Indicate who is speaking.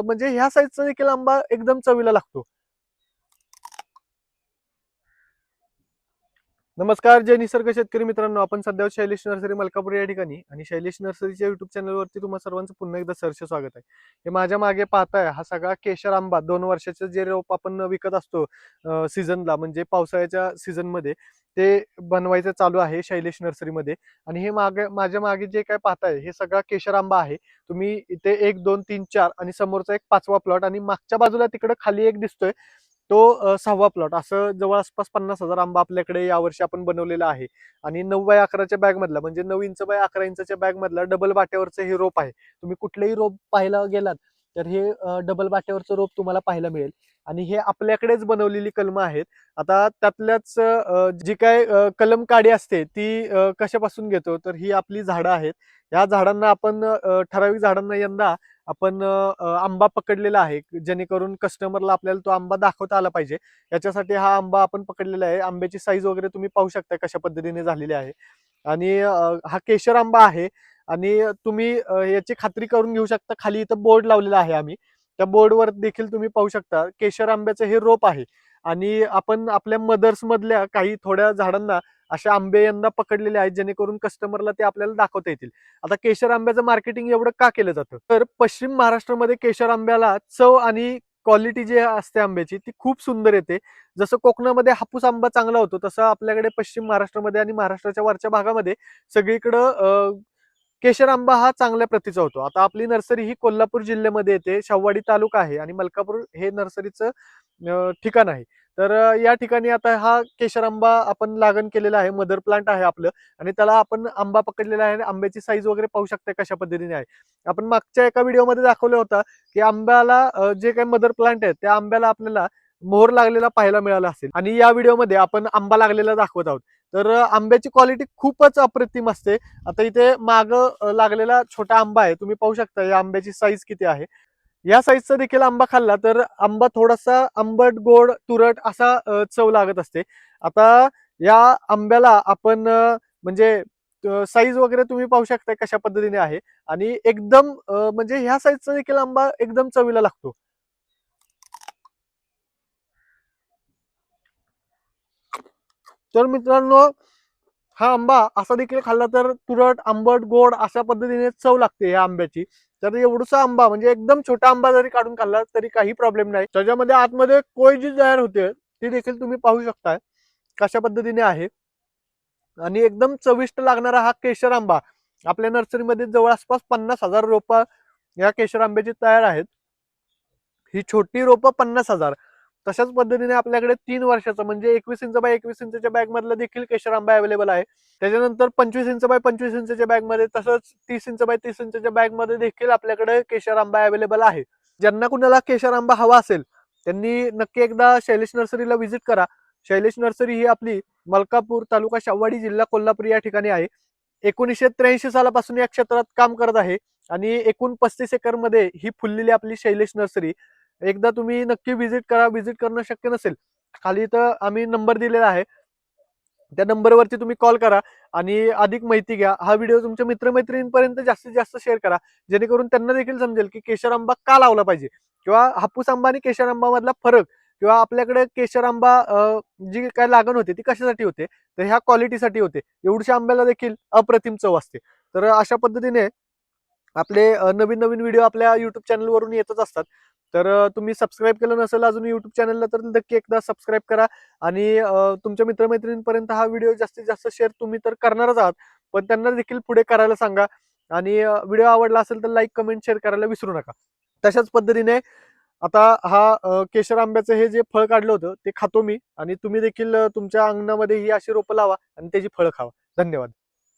Speaker 1: म्हणजे ह्या साईजचा देखील आंबा एकदम चवीला लागतो. नमस्कार जय निसर्ग शेतकरी मित्रांनो. आपण सध्या शैलेश नर्सरी मलकापूर या ठिकाणी. आणि शैलेश नर्सरीच्या युट्यूब चॅनलवरती तुम्हाला सर्वांचं पुन्हा एकदा सरसे स्वागत आहे. हे माझ्या मागे पाहताय हा सगळा केशर आंबा. दोन वर्षाचं जे रोप आपण विकत असतो सीझनला म्हणजे पावसाळ्याच्या सीझनमध्ये ते बनवायचं चालू आहे शैलेश नर्सरीमध्ये. आणि हे मागे माझ्या मागे जे काय पाहताय हे सगळा केशर आंबा आहे. तुम्ही इथे एक दोन तीन चार आणि समोरचा एक पाचवा प्लॉट आणि मागच्या बाजूला तिकडं खाली एक दिसतोय. तो सहावा प्लॉट असं जवळ आसपास पन्नास हजार आंबा आपल्याकडे यावर्षी आपण बनवलेला आहे. आणि नऊ बाय अकराच्या बॅग मधला म्हणजे नऊ इंच बाय अकरा इंचच्या बॅग मधला डबल बाट्यावरचं हे रोप आहे. तुम्ही कुठलेही रोप पाहायला गेलात तर हे डबल बाट्यावरचं रोप तुम्हाला पाहायला मिळेल. आणि हे आपल्याकडेच बनवलेली कलमं आहेत. आता त्यातल्याच जी काय कलम काडी असते ती कशापासून घेतो? तर ही आपली झाडं आहेत. या झाडांना आपण ठराविक झाडांना यंदा आपण आंबा पकडलेला आहे जेणेकरून कस्टमरला आपल्याला तो आंबा दाखवता आला पाहिजे. याच्यासाठी हा आंबा आपण पकडलेला आहे. आंब्याची साईज वगैरे तुम्ही पाहू शकता कशा पद्धतीने झालेली आहे. आणि हा केशर आंबा आहे आणि तुम्ही याची खात्री करून घेऊ शकता. खाली इथं बोर्ड लावलेला आहे आम्ही. त्या बोर्डवर देखील तुम्ही पाहू शकता. केशर आंब्याचं हे रोप आहे. आणि आपण आपल्या मदर्स मधल्या काही थोड्या झाडांना असे आंबे यंदा पकडलेले आहेत जेणेकरून कस्टमरला ते आपल्याला दाखवता येतील. आता केशर आंब्याचं मार्केटिंग एवढं का केलं जातं? तर पश्चिम महाराष्ट्रामध्ये केशर आंब्याला चव आणि क्वालिटी जी असते आंब्याची ती खूप सुंदर येते. जसं कोकणामध्ये हापूस आंबा चांगला होतो तसं आपल्याकडे पश्चिम महाराष्ट्रामध्ये आणि महाराष्ट्राच्या वरच्या भागामध्ये सगळीकडं केशर आंबा हा चांगल्या प्रतीचा होतो. आता आपली नर्सरी ही कोल्हापूर जिल्ह्यामध्ये येते शाहवाडी तालुका आहे आणि मलकापूर हे नर्सरीचं ठिकाण आहे. तर या ठिकाणी आता हा केशर आंबा आपण लागण केलेला आहे. मदर प्लांट आहे आपलं आणि त्याला आपण आंबा पकडलेला आहे आणि आंब्याची साईज वगैरे पाहू शकता कशा पद्धतीने आहे. आपण मागच्या एका व्हिडिओमध्ये दाखवलं होतं की आंब्याला जे काही मदर प्लांट आहे त्या आंब्याला आपल्याला मोहर लागलेला पाहायला मिळाला असेल आणि या व्हिडिओमध्ये आपण आंबा लागलेला दाखवत आहोत. तर आंब्याची क्वालिटी खूपच अप्रतिम असते. आता इथे माग लागलेला छोटा आंबा आहे. तुम्ही पाहू शकता या आंब्याची साईज किती आहे. या साईजचा देखील आंबा खाल्ला तर आंबा थोडासा आंबट गोड तुरट असा चव लागत असते. आता या आंब्याला आपण म्हणजे साईज वगैरे तुम्ही पाहू शकता कशा पद्धतीने आहे. आणि एकदम म्हणजे ह्या साईजचा देखील आंबा एकदम चवीला लागतो. तर मित्रांनो हा आंबा असा देखील खाल्ला तर तुरट आंबट गोड अशा पद्धतीने चव लागते या आंब्याची. तर एवढसा आंबा म्हणजे एकदम छोटा आंबा जरी काढून खाल्ला तरी काही प्रॉब्लेम नाही. त्याच्यामध्ये आतमध्ये कोय जी तयार होते ती देखील तुम्ही पाहू शकताय कशा पद्धतीने आहे. आणि एकदम चविष्ट लागणारा हा केशर आंबा. आपल्या नर्सरीमध्ये जवळ आसपास पन्नास हजार रोपं या केशर आंब्याची तयार आहेत. ही छोटी रोपं पन्नास हजार. तशाच पद्धतीने आपल्याकडे तीन वर्षाचा म्हणजे एकवीस इंच बाय एकवीस इंचच्या बॅग मधला देखील केशर आंबा अवेलेबल आहे. त्याच्यानंतर पंचवीस इंच बाय पंचवीस इंचच्या बॅगमध्ये तसंच तीस इंच बाय तीस इंचच्या बॅगमध्ये देखील आपल्याकडे केशर आंबा अवेलेबल आहे. ज्यांना कुणाला केशर आंबा हवा असेल त्यांनी नक्की एकदा शैलेश नर्सरीला व्हिजिट करा. शैलेश नर्सरी ही आपली मलकापूर तालुका शाववाडी जिल्हा कोल्हापूर या ठिकाणी आहे. एकोणीसशे त्र्याऐंशी सालापासून या क्षेत्रात काम करत आहे आणि एकूण पस्तीस एकरमध्ये ही फुललेली आपली शैलेश नर्सरी. एकदा तुम्ही नक्की व्हिजिट करा. व्हिजिट करणं शक्य नसेल. खाली इथं आम्ही नंबर दिलेला आहे. त्या नंबरवरती तुम्ही कॉल करा आणि अधिक माहिती घ्या. हा व्हिडिओ तुमच्या मित्रमैत्रिणींपर्यंत जास्तीत जास्त शेअर करा. जेणेकरून त्यांना देखील समजेल की केशर आंबा का लावला पाहिजे? किंवा हापूस आंबा आणि केशर आंबा मधला फरक किंवा आपल्याकडे केशर आंबा जी काय लागण होते ती कशासाठी होते? तर ह्या क्वालिटीसाठी होते. एवढ्या आंब्याला देखील अप्रतिम चव असते. तर अशा पद्धतीने आपले नवीन नवीन व्हिडिओ आपल्या युट्यूब चॅनलवरून येतच असतात. तर तुम्ही सबस्क्राईब केलं नसेल अजून युट्यूब चॅनलला तर नक्की एकदा सबस्क्राईब करा. आणि तुमच्या मित्रमैत्रिणींपर्यंत हा व्हिडिओ जास्तीत जास्त शेअर तुम्ही तर करणारच आहात. पण त्यांना देखील पुढे करायला सांगा. आणि व्हिडिओ आवडला असेल तर लाईक कमेंट शेअर करायला विसरू नका. तशाच पद्धतीने आता हा केशर आंब्याचं हे जे फळ काढलं होतं ते खातो मी. आणि तुम्ही देखील तुमच्या अंगणामध्ये ही अशी रोपं लावा आणि त्याची फळं खावा. धन्यवाद.